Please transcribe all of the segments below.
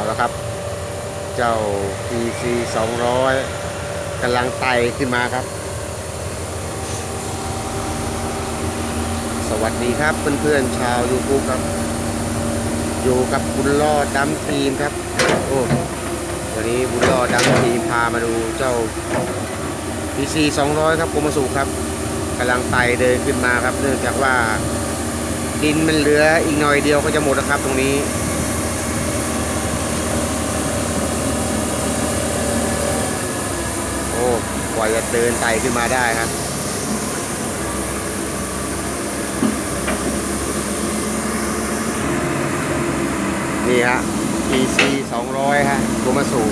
เอาละครับ เจ้า PC 200กำลังไต่ขึ้นมาครับ สวัสดีครับเพื่อนๆชาว YouTube ครับ อยู่กับบุญรอดดัมทีมครับ โอ้วันนี้บุญรอดดัมทีมพามาดูเจ้า PC 200 ครับโกมสุครับกำลังไต่เดินขึ้นมาครับ เนื่องจากว่าดินมันเหลืออีกหน่อยเดียวก็จะหมดแล้วครับตรงนี้ โอ้ก ว่าจะเดินไต่ขึ้นมาได้ครับนี่ฮะ PC 200 ฮะโกมาสู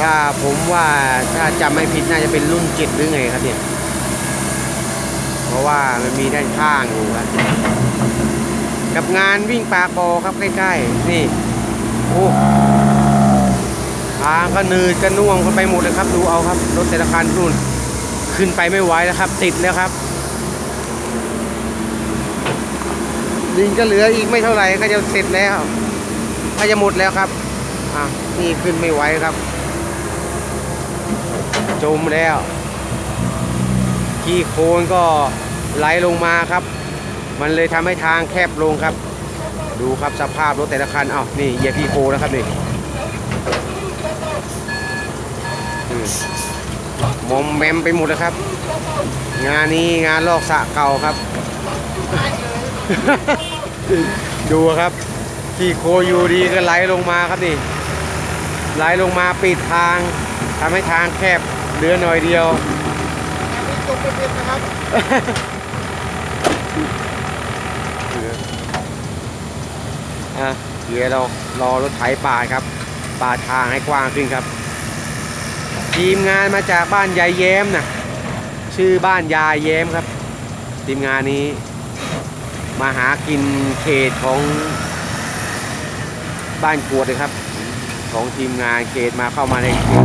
ถ้าผมว่าถ้าจำไม่ผิดน่าจะเป็นรุ่นเจ็ดหรือไงครับเนี่ย เพราะว่ามันมีด้านข้างอยู่ครับ กับงานวิ่งปากบอครับใกล้ ๆ นี่ โอ้างก็เนืดก็น่วงกันไปหมดเลยครับดูเอาครับรถแต่ละคันนู่นขึ้นไปไม่ไหวแล้วครับ ติดแล้วครับดินก็เหลืออีกไม่เท่าไหร่ก็จะเสร็จแล้วก็จะหมดแล้วครับอะนี่ขึ้นไม่ไหวครับ จมแล้วขี้โคลนก็ไหลลงมาครับ มันเลยทำให้ทางแคบลงครับ ดูครับสภาพรถแต่ละคันอ้าวนี่เหยียบขี้โคลนนะครับนี่อื มมอมแมมไปหมดแล้วครับ งานนี้งานลอกสระเก่าครับ ดูครับขี้โคลนอยู่ดีก็ไหลลงมาครับนี่ไหลลงมาปิดทางทำให้ทางแคบเหลือหน่อยเดียวจบเป็นนะครับอะเดี๋ยวเรารอรถไถปาดครับปาดทางให้กว้างขึ้นครับ ทีมงานมาจากบ้านยายแย้มนะชื่อบ้านยายแย้มครับ ทีมงานนี้ มาหากินเขตของบ้านกวดเลยครับ ของทีมงานเขตมาเข้ามาในเขต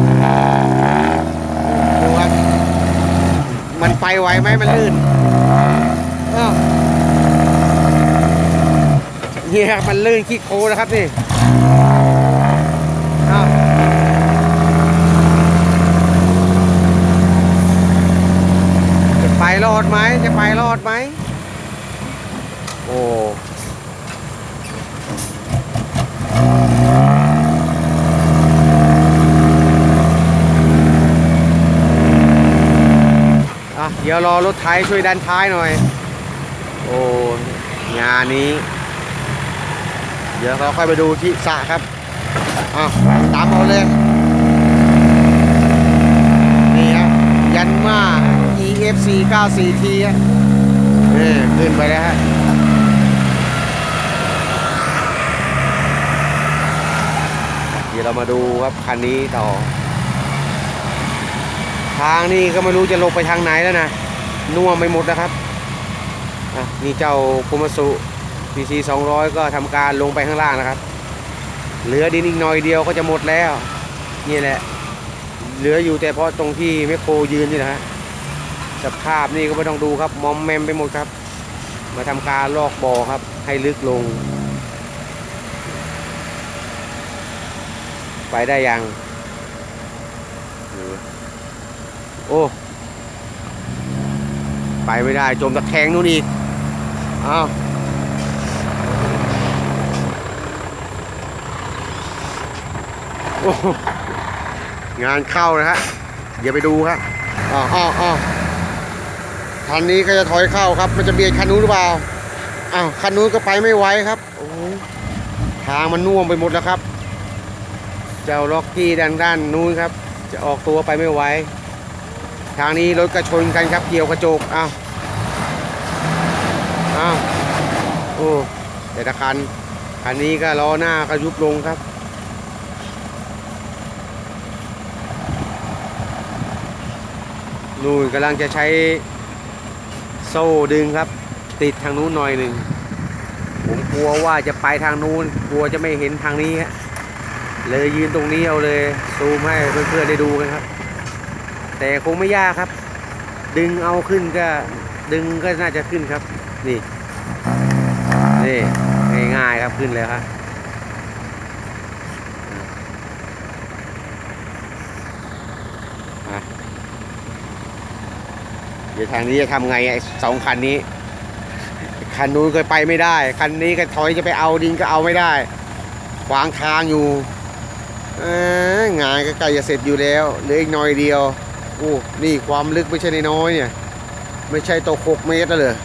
ดูครับมันไปไวไหมมันลื่นอ้าวนี่ครับมันลื่นขี้โคนะครับนี่อ้าวจะไป รอดไหมจะไปรอดไหมโอ้อะเดี๋ยวรอรถไถช่วยดันท้ายหน่อย โอ้งานนี้ เดี๋ยวเราค่อยไปดูที่สระครับอะตามเอาเลย นี่ฮะยันมา EFC 94T ฮะนี่ขึ้นไปแล้วฮะเดี๋ยวเรามาดูครับคันนี้ต่อ ทางนี่ก็ไม่รู้จะลงไปทางไหนแล้วนะน่วมไปหมดนะครับอะนี่เจ้าโคมาสุ PC 200ก็ทำการลงไปข้างล่างนะครับ เหลือดินอีกหน่อยเดียวก็จะหมดแล้ว นี่แหละ เหลืออยู่แต่เพราะตรงที่แมคโครยืนนี่นะฮะ สภาพนี่ก็ไม่ต้องดูครับมอมแมมไปหมดครับ มาทำการลอกบ่อครับ ให้ลึกลง ไปได้ยังโอ้ไปไม่ได้จมตะแคงนู่นอีกอ้าวโอ้โหงานเข้านะฮะเดี๋ยวไปดูครับอ๋ออ๋ออ๋อ คันนี้ก็จะถอยเข้าครับ มันจะเบียดคันนู้นหรือเปล่าอ้าวคันนู้นก็ไปไม่ไหวครับโอ้ทางมันน่วมไปหมดแล้วครับ เจ้าล็อกกี้ด้านด้านนู้นครับ จะออกตัวไปไม่ไหวทางนี้รถกระชนกันครับเกี่ยวกระจกอ้าวอ้าวโอ้แต่ละคันคันนี้ก็ล้อหน้าก็ยุบลงครับนู่นกำลังจะใช้ โซ่ดึงครับ ติดทางนู้นหน่อยหนึ่งผมกลัวว่าจะไปทางนู้น กลัวจะไม่เห็นทางนี้ฮะเลยยืนตรงนี้เอาเลยซูมให้เพื่อนๆได้ดูกันครับ แต่คงไม่ยากครับ ดึงเอาขึ้นก็ดึงก็น่าจะขึ้นครับ นี่นี่ง่ายๆครับขึ้นเลยครับ ดี๋ยวทางนี้จะทำไงไอ้สองคันนี้ คันนู้นเคยไปไม่ได้ คันนี้ก็ถอยจะไปเอาดินก็เอาไม่ได้ ขวางทางอยู่เอ้องานก็ใกล้จะเสร็จอยู่แล้วเหลืออีกหน่อยเดียวโอ้นี่ความลึกไม่ใช่น้อยๆเนี่ย ไม่ใช่ตกหกเมตรแล้วเลย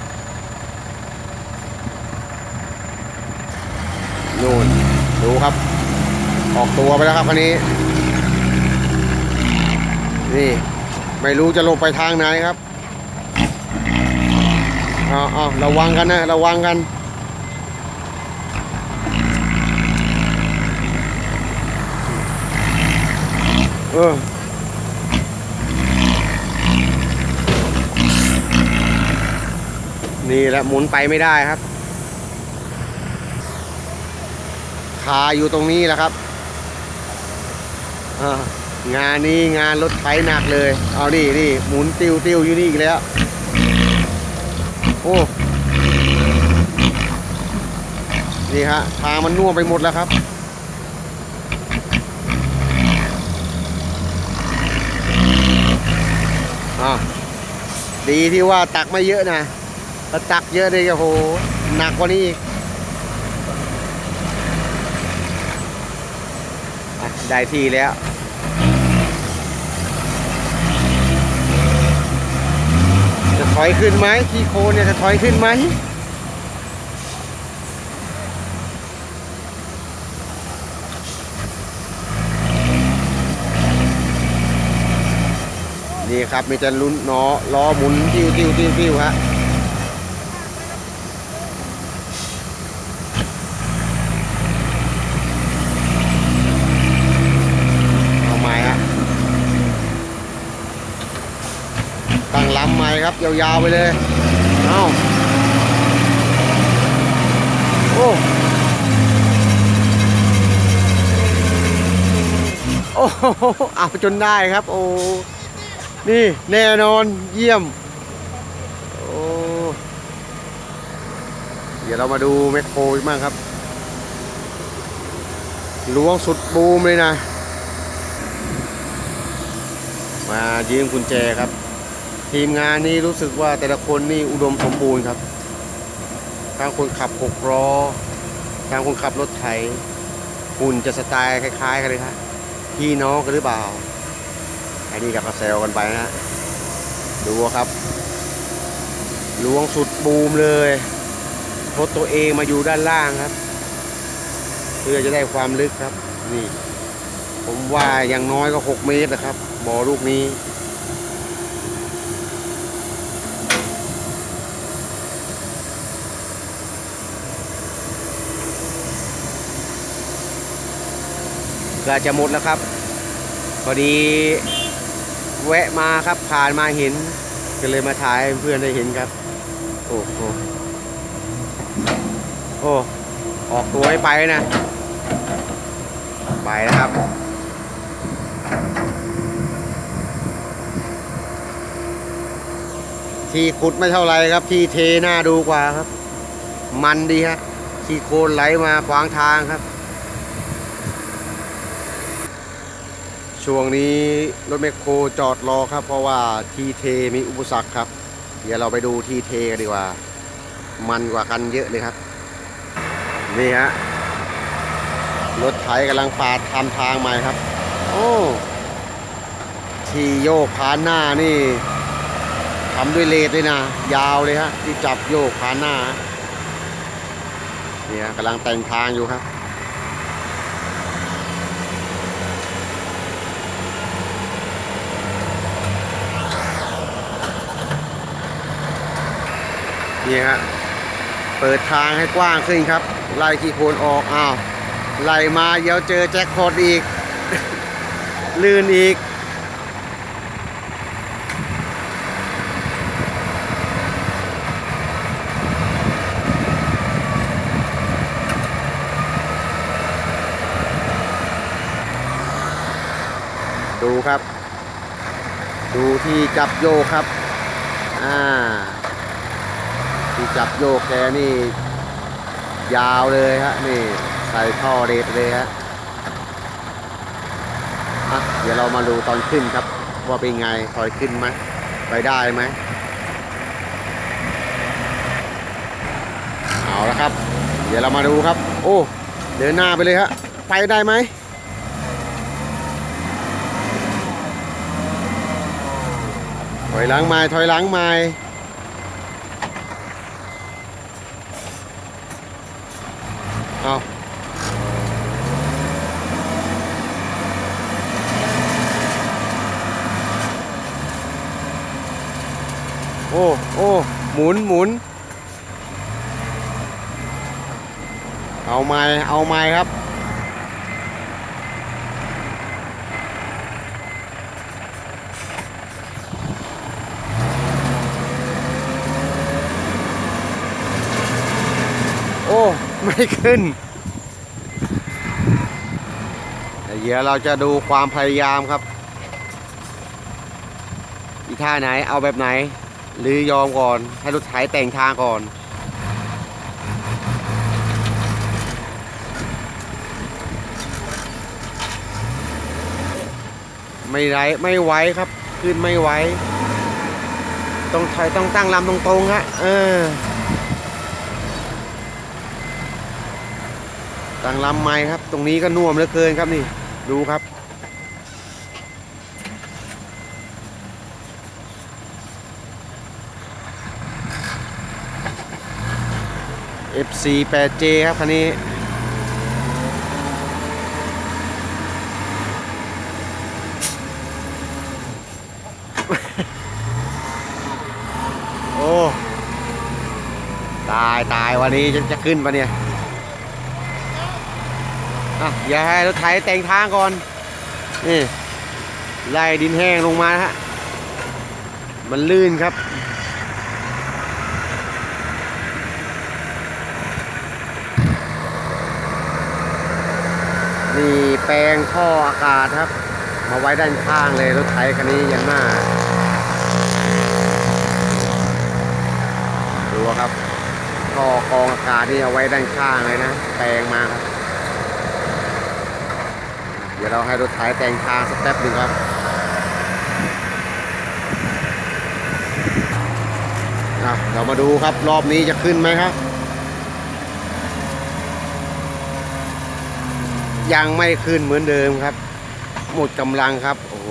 นู่นดูครับ ออกตัวไปแล้วครับคันนี้ นี่ ไม่รู้จะลงไปทางไหนครับ อ๋ออระวังกันนะ ระวังกัน เออนี่แหละหมุนไปไม่ได้ครับ คาอยู่ตรงนี้แหละครับอ่างานนี้งานรถไถหนักเลย เอานี่นี่หมุนติวติวอยู่นี่อีกแล้ว โอ้ นี่ฮะทางมันน่วมไปหมดแล้วครับอะดีที่ว่าตักไม่เยอะนะถ้าตักเยอะเลยโอ้โห หนักกว่านี้อีกได้ที่แล้ว จะ ถอยขึ้นไหมที่โคนเนี่ยจะถอยขึ้นไหมนี่ครับมีแต่ลุ้นล้อล้อหมุนติ้วติ้วติ้วติ้วฮะเอาใหม่ฮะ ตั้งลำใหม่ครับ ยาวๆไปเลย เอาโอ้โอ้โหเอาจนได้ครับ โอ้ นี่แน่นอนเยี่ยม โอ้ เดี๋ยวเรามาดูแมคโครอีกบ้างครับล้วงสุดบูมเลยนะ มายืมกุญแจครับ ทีมงานนี้รู้สึกว่าแต่ละคนนี่อุดมสมบูรณ์ครับทั้งคนขับหกล้อทั้งคนขับรถไถหุ่นจะสไตล์คล้าย ๆ กันเลยครับพี่น้องกันหรือเปล่าไอ้นี่กับกระเซลกันไปนะฮะดูครับล้วงสุดบูมเลยรถตัวเองมาอยู่ด้านล่างครับ เพื่อจะได้ความลึกครับ นี่ ผมว่าอย่างน้อยก็ 6 เมตรนะครับบ่อลูกนี้ ก็จะหมดแล้วครับ พอดีแวะมาครับผ่านมาเห็น ก็เลยมาถ่ายเพื่อนได้เห็นครับ โอ้โหโอ้ออกตัวให้ไปนะ ไปนะครับที่ขุดไม่เท่าไรครับ ที่เทหน้าดูกว่าครับ มันดีฮะที่โคลนไหลมาขวางทางครับ ช่วงนี้รถแมคโครจอดรอครับ เพราะว่าทีเทมีอุปสรรคครับ เดี๋ยวเราไปดูทีเทกันดีกว่า มันกว่ากันเยอะเลยครับ นี่ฮะรถไถกำลังปาดทำทางใหม่ครับ โอ้ที่โยกขานหน้านี่ทำด้วยเลดเลยนะ ยาวเลยฮะที่จับโยกขานหน้าเนี่ยกำลังแต่งทางอยู่ครับ นี่ฮะเปิดทางให้กว้างขึ้นครับ ไล่ขี้โคลนออกอ้าวไล่มาเดี๋ยวเจอแจ็คพอตอีก ลื่นอีก ดูครับ ดูที่จับโยครับ อ่า ที่จับโยกแกนี่ ยาวเลยฮะนี่ใส่ท่อเรดเลยฮะอะเดี๋ยวเรามาดูตอนขึ้นครับ ว่าเป็นไงถอยขึ้นไหมไปได้ไหมเอาละครับ เดี๋ยวเรามาดูครับ โอ้เดินหน้าไปเลยฮะไปได้ไหมถอยหลังไม้ถอยหลังไม้ โอ้โอ้หมุนหมุน เอาไม้เอาไม้ครับ โอ้ ไม่ขึ้นเดี๋ยวเราจะดูความพยายามครับ อีท่าไหนเอาแบบไหน หรือยอมก่อน ให้รถไถแต่งทางก่อน ไม่ไรไม่ไหวครับ ขึ้นไม่ไหวต้องถอยต้องตั้งลำตรงๆฮะเออตั้งลำไม้ครับ ตรงนี้ก็น่วมเหลือเกินครับนี่ ดูครับ FC 8J ครับคันนี้โอ้ตายตายวันนี้จะจะขึ้นปะเนี่ยอะอย่าให้รถไถแต่งทางก่อนนี่ไล่ดินแห้งลงมาฮะมันลื่นครับ นี่แปลงท่ออากาศครับ มาไว้ด้านข้างเลยรถไถคันนี้ยันหน้าดูครับท่อกองอากาศนี่เอาไว้ด้านข้างเลยนะ แปลงมาครับ เดี๋ยวเราให้รถไถแต่งทางสักแป๊บหนึ่งครับอะเรามาดูครับรอบนี้จะขึ้นไหมครับ ยังไม่ขึ้นเหมือนเดิมครับ หมดกำลังครับ โอ้โห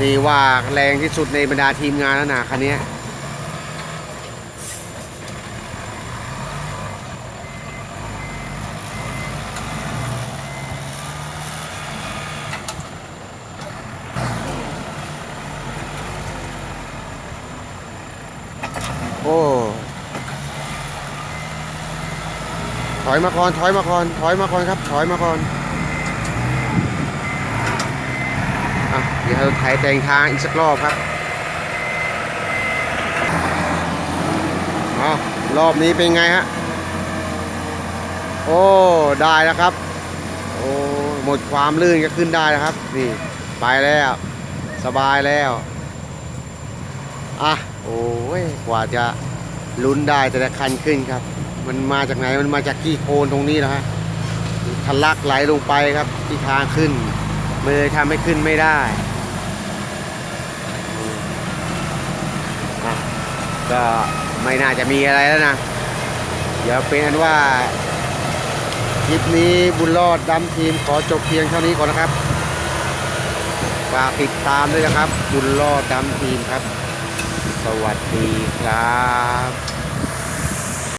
นี่ว่าแรงที่สุดในบรรดาทีมงานแล้วนะคันนี้ โอ้ ถ อยมาก่อนถอยมาก่อนถอยมาก่อนครับ ถอยมาก่อนอะเดี๋ยวเราถ่ายแต่งทางอีกสักรอบครับเอารอบนี้เป็นไงฮะโอ้ได้แล้วครับ โอ้หมดความลื่นก็ขึ้นได้แล้วครับ นี่ไปแล้ว สบายแล้วอะโอ้ยกว่าจะลุ้นได้แต่ละคันขึ้นครับ มันมาจากไหนมันมาจากขี้โคลนตรงนี้นะฮะทะลักไหลลงไปครับที่ทางขึ้นมันเลยทำให้ขึ้นไม่ได้ก็ไม่น่าจะมีอะไรแล้วนะ เดี๋ยวเป็นอันว่าคลิปนี้บุญรอดดำทีมขอจบเพียงเท่านี้ก่อนนะครับฝากติดตามด้วยนะครับ บุญรอดดำทีมครับ สวัสดีครับ